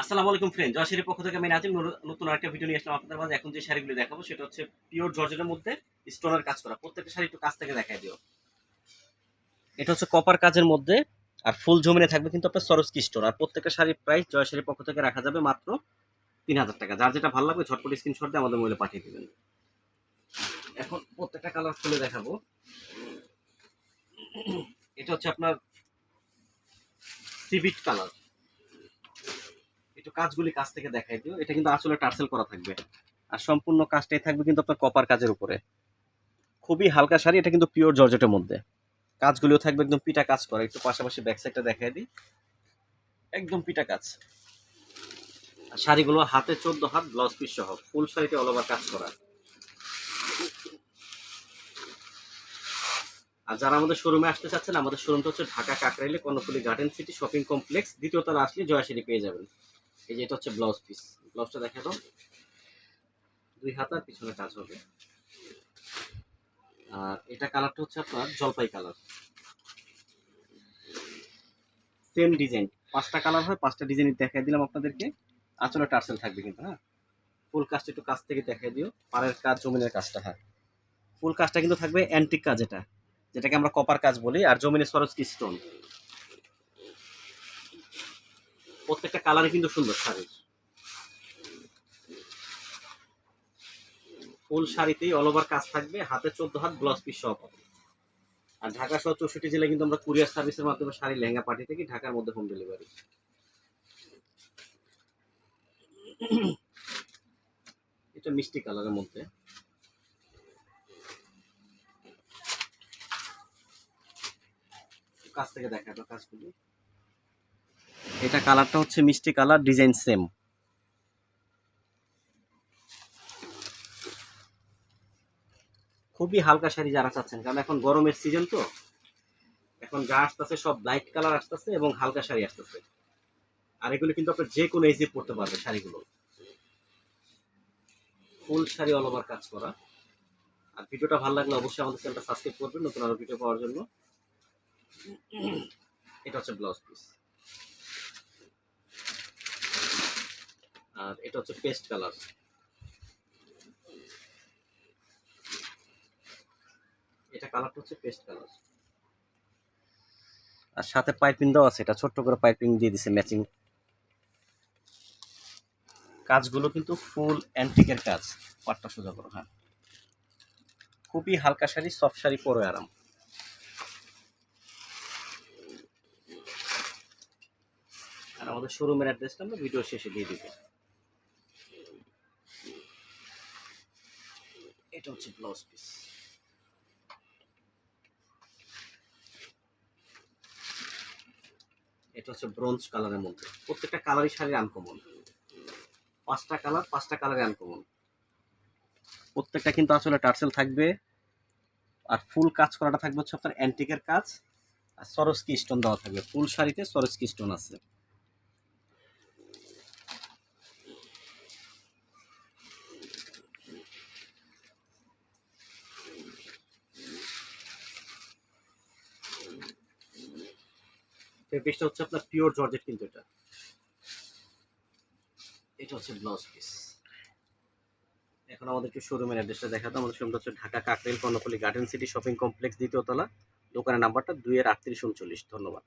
আসসালামু আলাইকুম ফ্রেন্ড জয়শ্রীর পক্ষ থেকে আমি নাজিম। নতুন আরেকটা ভিডিও নিয়ে আসলাম আপনাদের মাঝে। এখন যে শাড়িগুলো দেখাবো, সেটা হচ্ছে পিওর জর্জেটের মধ্যে স্টোনের কাজ করা। প্রত্যেকটা শাড়ি একটু কাছ থেকে দেখাই দিও। এটা হচ্ছে কপার কাজের মধ্যে, আর ফুল জমিনে থাকবে কিন্তু আপনার সরস্কি স্টোন আর প্রত্যেকটা শাড়ির প্রাইস জয়শ্রীর পক্ষ থেকে রাখা যাবে মাত্র তিন হাজার টাকা। যার যেটা ভালো লাগবে, ঝটপট স্ক্রিনশট দিয়ে আমাদের মোবাইলে পাঠিয়ে দেবেন। এখন প্রত্যেকটা কালার খুলে দেখাবো। এটা হচ্ছে আপনার সিভিট কালার একটু কাজগুলি কাছ থেকে দেখাই দিও। এটা কিন্তু আসলে টার্সেল করা থাকবে। আর সম্পূর্ণ কাজটাই থাকবে কিন্তু আপনার কপার কাজের উপরে। খুবই হালকা শাড়ি, এটা কিন্তু পিওর জর্জেটের মধ্যে। কাজগুলিও থাকবে একদম পিটা কাজ করা। একটু পাশাপাশি ব্যাক সাইডটা দেখাই দিই। একদম পিটা কাজ। আর শাড়িগুলো হাতে চোদ্দ হাত ব্লাউজ পিস সহ। ফুল শাড়িতে অল ওভার কাজ করা। আর যারা আমাদের শোরুমে আসতে চাচ্ছেন, আমাদের শোরুমটা হচ্ছে Dhaka কাকরাইলে Karnaphuli garden city shopping complex দ্বিতীয় তলা আসলে জয়াশাড়ি পেয়ে যাবেন। এই যে এটা হচ্ছে ব্লাউজ পিস ব্লাউজটা দেখা দাও। দুই হাতার পিছনে কাজ হবে। আর এটা কালারটা হচ্ছে আপনার জলপাই কালার। সেম ডিজাইন পাঁচটা কালার হয়, পাঁচটা ডিজাইন দেখাই দিলাম আপনাদেরকে। আঁচলে টার্সেল থাকবে কিন্তু হ্যাঁ? ফুল কাজটা একটু কাছ থেকে দেখাই দিও। পাড়ের কাজ, জমিনের কাজটা হ্যাঁ। ফুল কাজটা কিন্তু থাকবে অ্যান্টিক কাজ এটা। যেটাকে আমরা কপার কাজ বলি, আর জমিনের সরস্কি স্টোন প্রত্যেকটা কালারে কিন্তু সুন্দর শাড়ির। ফুল শাড়িতেই অল ওভার কাজ থাকবে, হাতে চোদ্দ হাত ব্লাউজ পিস সহ পাবে। আর ঢাকা সহ চৌষট্টি জেলায় কিন্তু আমরা কুরিয়ার সার্ভিসের মাধ্যমে শাড়ি লেহেঙ্গা পাঠিয়ে থাকি, ঢাকার মধ্যে হোম ডেলিভারি এটা মিষ্টি কালারের মধ্যে। কাছ থেকে দেখা তো কাজগুলি এটা কালারটা হচ্ছে মিষ্টি কালার, ডিজাইন সেম। খুবই হালকা শাড়ি যারা চাচ্ছেন, কারণ এখন গরমের সিজন তো। এখন যা আসতেছে সব লাইট কালার আসতেছে এবং হালকা শাড়ি আসতেছে। আর এগুলো কিন্তু আপনার যে কোনো এজে পড়তে পারবে শাড়িগুলো। ফুল শাড়ি অল ওভার কাজ করা। আর ভিডিওটা ভালো লাগলে অবশ্যই আমাদের চ্যানেলটা সাবস্ক্রাইব করবেন, নতুন আরও ভিডিও পাওয়ার জন্য। এটা হচ্ছে ব্লাউজ পিস আর এটা হচ্ছে পেস্ট কালার। এটা কালারটা হচ্ছে পেস্ট কালার। আর সাথে পাইপিং দেওয়া আছে, এটা ছোট্ট করে পাইপিং দিয়ে দিছে, ম্যাচিং। কাজগুলো কিন্তু ফুল অ্যান্টিকের কাজ, পাটটা সোজা করো হ্যাঁ। খুবই হালকা শাড়ি, সফট শাড়ি পরে আরাম। আর আমাদের শোরুমের অ্যাড্রেসটা আমরা ভিডিও শেষে দিয়ে দিব। এটা হচ্ছে ব্লাউজ পিস এটা হচ্ছে ব্রোঞ্জ কালারের মধ্যে। প্রত্যেকটা কালারই শাড়ির আনকমন পাঁচটা কালার পাঁচটা কালারে আনকমন প্রত্যেকটা কিন্তু আসলে টার্সেল থাকবে। আর ফুল কাজ করাটা থাকবে হচ্ছে আপনার অ্যান্টিকের কাজ। আর সরস্কি স্টোন দেওয়া থাকবে। ফুল শাড়িতে সরস্কি স্টোন আছে। পিসটা হচ্ছে আপনার পিওর জর্জেট কিন্তু এটা। এটা হচ্ছে ব্লাউজ পিস এখন আমাদেরকে শোরুমের অ্যাড্রেসটা দেখাতো আমাদের শোরুমটা হচ্ছে Dhaka Kakrail Karnaphuli garden city shopping complex দ্বিতীয়তলা দোকানের নাম্বারটা দুই এর আটত্রিশ উনচল্লিশ। ধন্যবাদ।